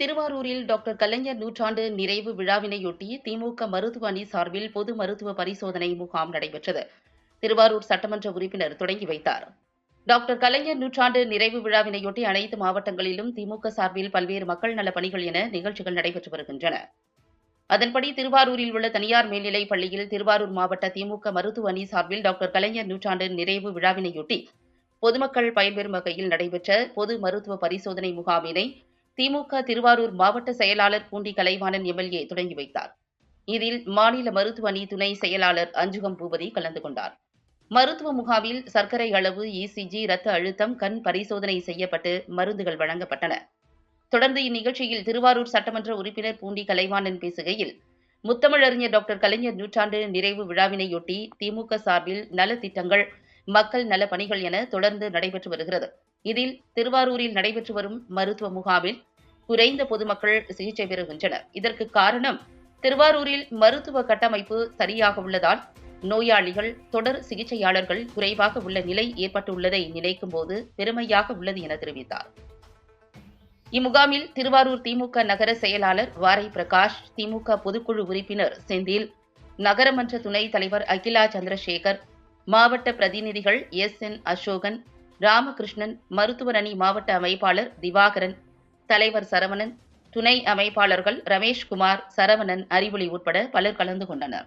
திருவாரூரில் டாக்டர் கலைஞர் நூற்றாண்டு நிறைவு விழாவினையொட்டி திமுக மருத்துவ அணி சார்பில் பொது மருத்துவ பரிசோதனை முகாம் நடைபெற்றது. திருவாரூர் சட்டமன்ற உறுப்பினர் தொடங்கி வைத்தார். டாக்டர் கலைஞர் நூற்றாண்டு நிறைவு விழாவினையொட்டி அனைத்து மாவட்டங்களிலும் திமுக சார்பில் பல்வேறு மக்கள் நலப் பணிகள் என நிகழ்ச்சிகள் நடைபெற்று வருகின்றன. அதன்படி திருவாரூரில் உள்ள தனியார் மேல்நிலைப் பள்ளியில் திருவாரூர் மாவட்ட திமுக மருத்துவ அணி சார்பில் டாக்டர் கலைஞர் நூற்றாண்டு நிறைவு விழாவினையொட்டி பொதுமக்கள் பயன்பெறும் வகையில் நடைபெற்ற பொது மருத்துவ பரிசோதனை முகாமினை திமுக திருவாரூர் மாவட்ட செயலாளர் பூண்டி கலைவாணன் எம்எல்ஏ தொடங்கி வைத்தார். இதில் மாநில மருத்துவ அணி துணை செயலாளர் அஞ்சுகம் பூபதி கலந்து கொண்டார். மருத்துவ முகாமில் சர்க்கரை அளவு இசிஜி இரத்த அழுத்தம் கண் பரிசோதனை செய்யப்பட்டு மருந்துகள் வழங்கப்பட்டன. தொடர்ந்து இந்நிகழ்ச்சியில் திருவாரூர் சட்டமன்ற உறுப்பினர் பூண்டி கலைவாணன் பேசுகையில் முத்தமிழறிஞர் டாக்டர் கலைஞர் நூற்றாண்டு நிறைவு விழாவினையொட்டி திமுக சார்பில் நலத்திட்டங்கள் மக்கள் நல பணிகள் என தொடர்ந்து நடைபெற்று வருகிறது. இதில் திருவாரூரில் நடைபெற்று வரும் மருத்துவ முகாமில் குறைந்த பொதுமக்கள் சிகிச்சை பெறுகின்றனர். இதற்கு காரணம் திருவாரூரில் மருத்துவ கட்டமைப்பு சரியாக உள்ளதால் நோயாளிகள் தொடர் சிகிச்சையாளர்கள் குறைவாக உள்ள நிலை ஏற்பட்டுள்ளதை நினைக்கும் போது பெருமையாக உள்ளது என தெரிவித்தார். இம்முகாமில் திருவாரூர் திமுக நகர செயலாளர் வாரை பிரகாஷ் திமுக பொதுக்குழு உறுப்பினர் செந்தில் நகரமன்ற துணைத் தலைவர் அகிலா சந்திரசேகர் மாவட்ட பிரதிநிதிகள் எஸ் என் அசோகன் ராமகிருஷ்ணன் மருத்துவர் அணி மாவட்ட அமைப்பாளர் திவாகரன் தலைவர் சரவணன் துணை அமைப்பாளர்கள் ரமேஷ்குமார் சரவணன் அறிவொளி உட்பட பலர் கலந்து கொண்டனர்.